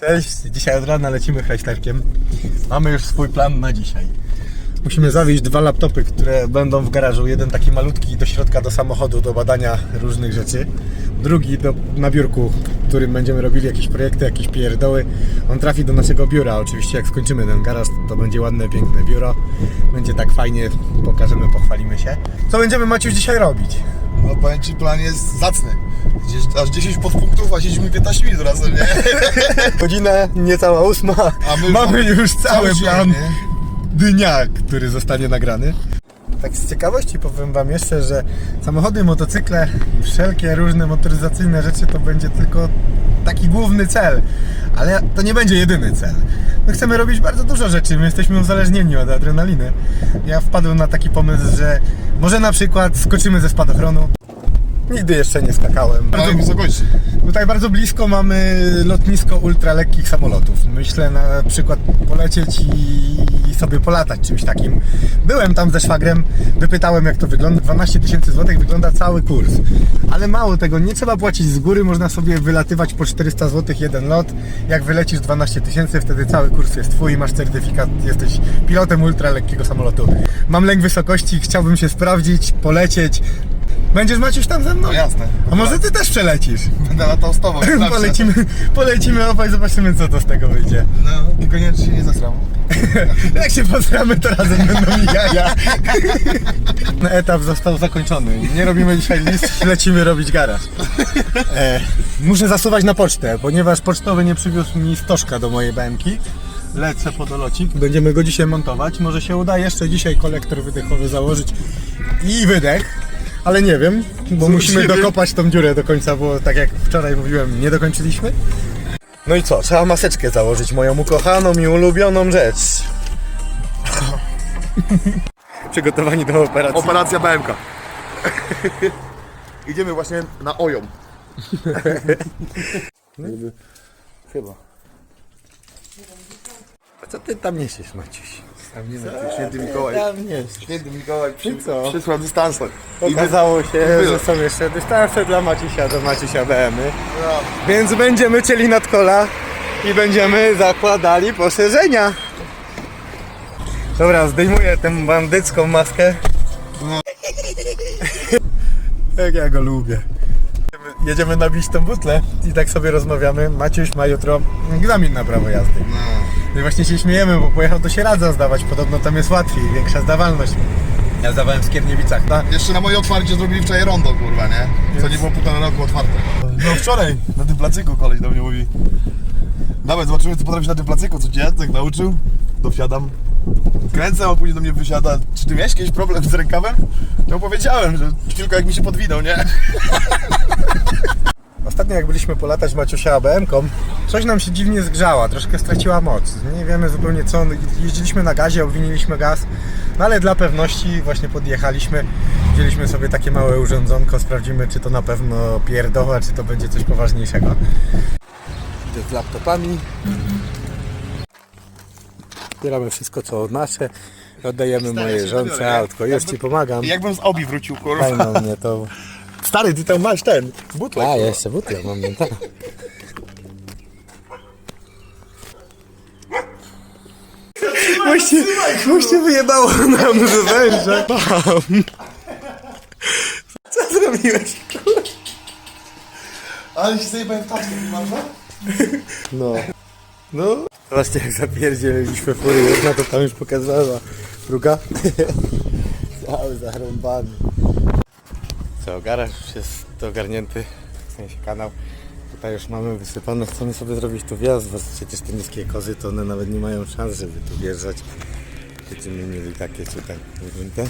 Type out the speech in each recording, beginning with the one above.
Cześć, dzisiaj od rana lecimy hajsterkiem. Mamy już swój plan na dzisiaj. Musimy zawieźć dwa laptopy, które będą w garażu. Jeden taki malutki do środka do samochodu, do badania różnych rzeczy. Drugi do, na biurku, w którym będziemy robili jakieś projekty, jakieś pierdoły. On trafi do naszego biura. Oczywiście jak skończymy ten garaż, to będzie ładne, piękne biuro. Będzie tak fajnie, pokażemy, pochwalimy się. Co będziemy Maciuś dzisiaj robić? No powiem ci, plan jest zacny. Gdzieś, aż 10 podpunktów, a siedzimy 15 minut razem, nie? Godzina niecała ósma. A my mamy już cały dzień, plan nie? dnia, który zostanie nagrany. Tak z ciekawości powiem Wam jeszcze, że samochody, motocykle wszelkie różne motoryzacyjne rzeczy to będzie tylko taki główny cel, ale to nie będzie jedyny cel. My chcemy robić bardzo dużo rzeczy, my jesteśmy uzależnieni od adrenaliny. Ja wpadłem na taki pomysł, że może na przykład skoczymy ze spadochronu. Nigdy jeszcze nie skakałem. Małej wysokości. Tutaj bardzo blisko mamy lotnisko ultralekkich samolotów. Myślę na przykład polecieć i sobie polatać czymś takim. Byłem tam ze szwagrem, wypytałem jak to wygląda. 12 tysięcy złotych wygląda cały kurs. Ale mało tego, nie trzeba płacić z góry, można sobie wylatywać po 400 złotych jeden lot. Jak wylecisz 12 tysięcy, wtedy cały kurs jest twój, masz certyfikat, jesteś pilotem ultralekkiego samolotu. Mam lęk wysokości, chciałbym się sprawdzić, polecieć. Będziesz Maciuś tam ze mną? No jasne. A może ty też przelecisz? Będę latał z tobą. polecimy, polecimy obaj, zobaczymy co to z tego wyjdzie. No, tylko nie czy się nie zesram. Jak się posramy, to razem będą jaja. Etap został zakończony. Nie robimy dzisiaj list, lecimy robić garaż. E, muszę zasuwać na pocztę, ponieważ pocztowy nie przywiózł mi stożka do mojej BMki. Lecę po dolocik. Będziemy go dzisiaj montować. Może się uda jeszcze dzisiaj kolektor wydechowy założyć i wydech. Ale nie wiem, bo musimy dokopać tą dziurę do końca, bo tak jak wczoraj mówiłem, nie dokończyliśmy. No i co? Trzeba maseczkę założyć, moją ukochaną i ulubioną rzecz. Przygotowani do operacji. Operacja BMK. Idziemy właśnie na OJOM. Chyba. Co ty tam niesiesz, Maciuś? Tam nie wiem, święty Mikołaj. Tam niesiesz. Święty Mikołaj przy, I co? przysłał dystansem. Okazało się, że są jeszcze dystanse dla Maciusia do Maciusia BMy. No. Więc będziemy cieli nad kola i będziemy zakładali poszerzenia. Dobra, zdejmuję tę bandycką maskę. No. Jak ja go lubię. Jedziemy- nabić tą butlę i tak sobie rozmawiamy. Maciuś ma jutro egzamin na prawo jazdy. No. I właśnie się śmiejemy, bo pojechał do Sieradza zdawać. Podobno tam jest łatwiej, większa zdawalność. Ja zdawałem w Skierniewicach. Na, Jeszcze na moje otwarcie zrobili wczoraj rondo, kurwa, nie? Co nie było półtora roku otwarte. No wczoraj na tym placyku koleś do mnie mówi Dawaj, zobaczymy co potrafisz na tym placyku, co cię Jacek nauczył. Dowsiadam. Kręcę, a później do mnie wysiada. Czy ty miałeś jakiś problem z rękawem? No powiedziałem, że tylko jak mi się podwinął, nie? Ostatnio jak byliśmy polatać Maciusia ABM-ką, coś nam się dziwnie zgrzała, troszkę straciła moc. Nie wiemy zupełnie co, jeździliśmy na gazie, obwiniliśmy gaz, no ale dla pewności właśnie podjechaliśmy, wzięliśmy sobie takie małe urządzonko, sprawdzimy czy to na pewno pierdoła, czy to będzie coś poważniejszego. Idę z laptopami. Zbieramy wszystko co nasze, oddajemy mojej żonce autko, już Ci pomagam. Jakbym z obi wrócił, kurwa. Fajną mnie to... Stary, Ty tam masz ten, butlek. A, jeszcze butlę mam, tak. Właśnie, właśnie wyjebało nam z węża. Bam. Co zrobiłeś? Ale się zajebałem w taczkę, nie masz, No. No. Właśnie jak zapierdzieliśmy fury, jedna to tam już pokazała. Druga? Cały zarąbany. Co, garaż już jest ogarnięty, w sensie kanał. Tutaj już mamy wysypane, chcemy sobie zrobić tu wjazd, bo przecież te niskie kozy to one nawet nie mają szans, żeby tu wjeżdżać. Będziemy mieli takie tutaj grunty.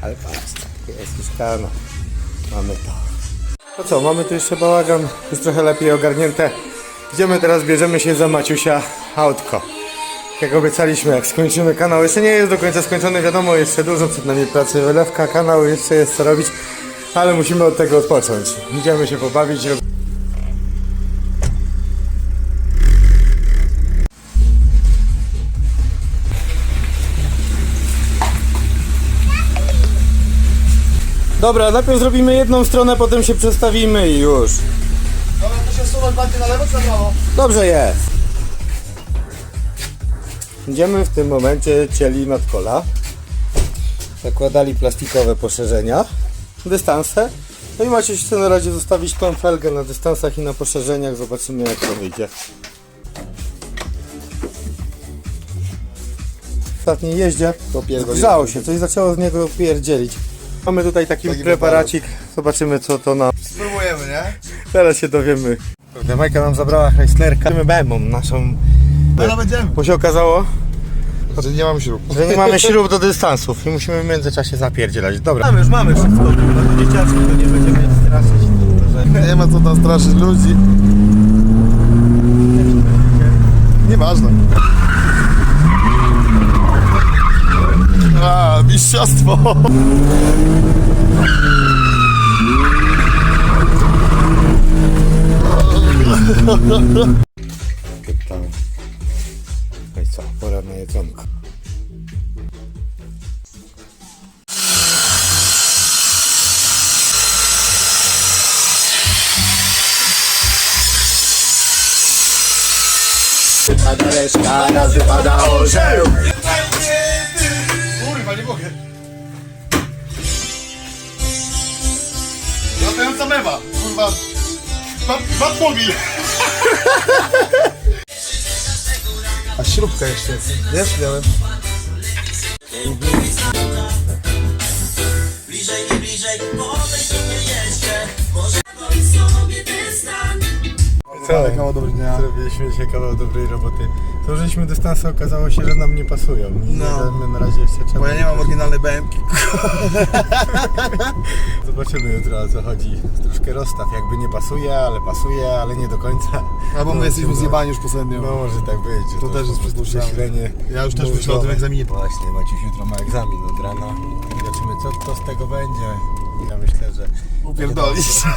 Ale patrz, jest już kanał. Mamy to. No co, mamy tu jeszcze bałagan, jest trochę lepiej ogarnięte. Idziemy teraz, bierzemy się za Maciusia autko. Jak obiecaliśmy, jak skończymy kanał, jeszcze nie jest do końca skończony, wiadomo, jeszcze dużo przed nami pracy, wylewka kanału, jeszcze jest co robić, ale musimy od tego odpocząć. Idziemy się pobawić. Dobra, najpierw zrobimy jedną stronę, potem się przestawimy i już. Ale to się masz bardziej na lewo czy na prawo? Dobrze jest. Będziemy w tym momencie cieli nadkola. Zakładali plastikowe poszerzenia, dystanse. No i macie się na razie zostawić tą felgę na dystansach i na poszerzeniach. Zobaczymy jak to wyjdzie. Ostatniej jeździe Popierdoliło. grzało się, coś zaczęło z niego pierdzielić. Mamy tutaj taki, Taki preparacik, zobaczymy co to nam Spróbujemy, nie? Teraz się dowiemy. Kurde, Majka nam zabrała Chryslerka. My BMW naszą. No będziemy. Bo się okazało, Znaczy nie mam śrub. że nie mamy śrub do dystansów i musimy w międzyczasie zapierdzielać. Dobra. Mamy już, mamy wszystko. No dzieciaczki to nie będziemy straszyć. Że... Nie ma co tam straszyć ludzi. Nieważne. A, mistrzostwo! Jedzonko. Pada reszka, razy pada orzeł. Kurwa, nie mogę. Latająca mewa, kurwa. Bat- Batmobil. A śrubka jeszcze jest. Jest, miałem. Co? Kawał dobry dnia. Zrobiliśmy dzisiaj kawał dobrej roboty. Złożyliśmy dystanse, okazało się, że nam nie pasują. No. damy na razie jeszcze. Bo ja nie mam oryginalnej BMK. Zobaczymy jutro o co chodzi. Troszkę rozstaw jakby nie pasuje, ale pasuje, ale nie do końca. Albo my jesteśmy zjebani już poslednio. No może tak być. że To też jest po prostu przypuszczalne. myślenie Ja już też mózgowe. myślę o tym egzaminie. Właśnie, Maciuś jutro ma egzamin od rana. Zobaczymy co to z tego będzie. Ja myślę, że... Upierdolisz.